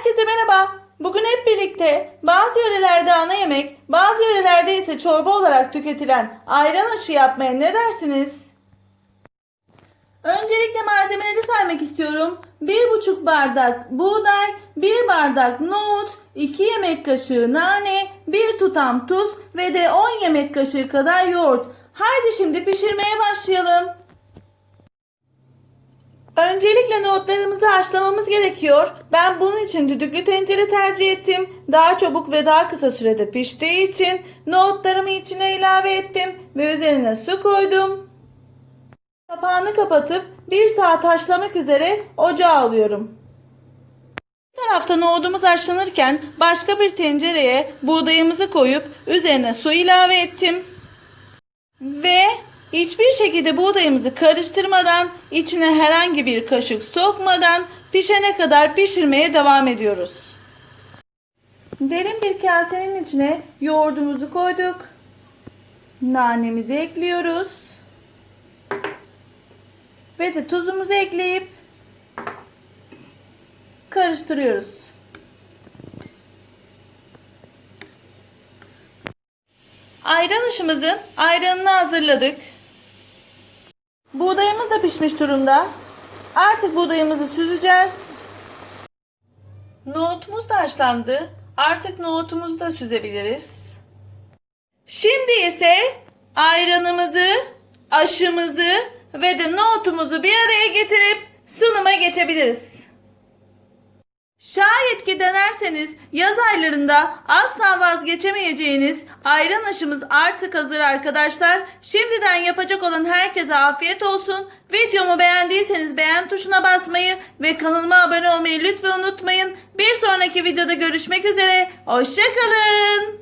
Herkese merhaba. Bugün hep birlikte bazı yörelerde ana yemek, bazı yörelerde ise çorba olarak tüketilen ayran aşı yapmaya ne dersiniz? Öncelikle malzemeleri saymak istiyorum. 1,5 bardak buğday, 1 bardak nohut, 2 yemek kaşığı nane, 1 tutam tuz ve de 10 yemek kaşığı kadar yoğurt. Haydi şimdi pişirmeye başlayalım. Öncelikle nohutlarımızı haşlamamız gerekiyor. Ben bunun için düdüklü tencere tercih ettim. Daha çabuk ve daha kısa sürede piştiği için nohutlarımı içine ilave ettim ve üzerine su koydum. Kapağını kapatıp 1 saat haşlamak üzere ocağa alıyorum. Bir tarafta nohudumuz haşlanırken başka bir tencereye buğdayımızı koyup üzerine su ilave ettim. Hiçbir şekilde buğdayımızı karıştırmadan, içine herhangi bir kaşık sokmadan pişene kadar pişirmeye devam ediyoruz. Derin bir kasenin içine yoğurdumuzu koyduk. Nanemizi ekliyoruz. Ve de tuzumuzu ekleyip karıştırıyoruz. Ayran aşımızın ayranını hazırladık. Buğdayımız da pişmiş durumda. Artık buğdayımızı süzeceğiz. Nohutumuz da haşlandı. Artık nohutumuzu da süzebiliriz. Şimdi ise ayranımızı, aşımızı ve de nohutumuzu bir araya getirip sunuma geçebiliriz. Şayet ki denerseniz yaz aylarında asla vazgeçemeyeceğiniz ayran aşımız artık hazır arkadaşlar. Şimdiden yapacak olan herkese afiyet olsun. Videomu beğendiyseniz beğen tuşuna basmayı ve kanalıma abone olmayı lütfen unutmayın. Bir sonraki videoda görüşmek üzere. Hoşçakalın.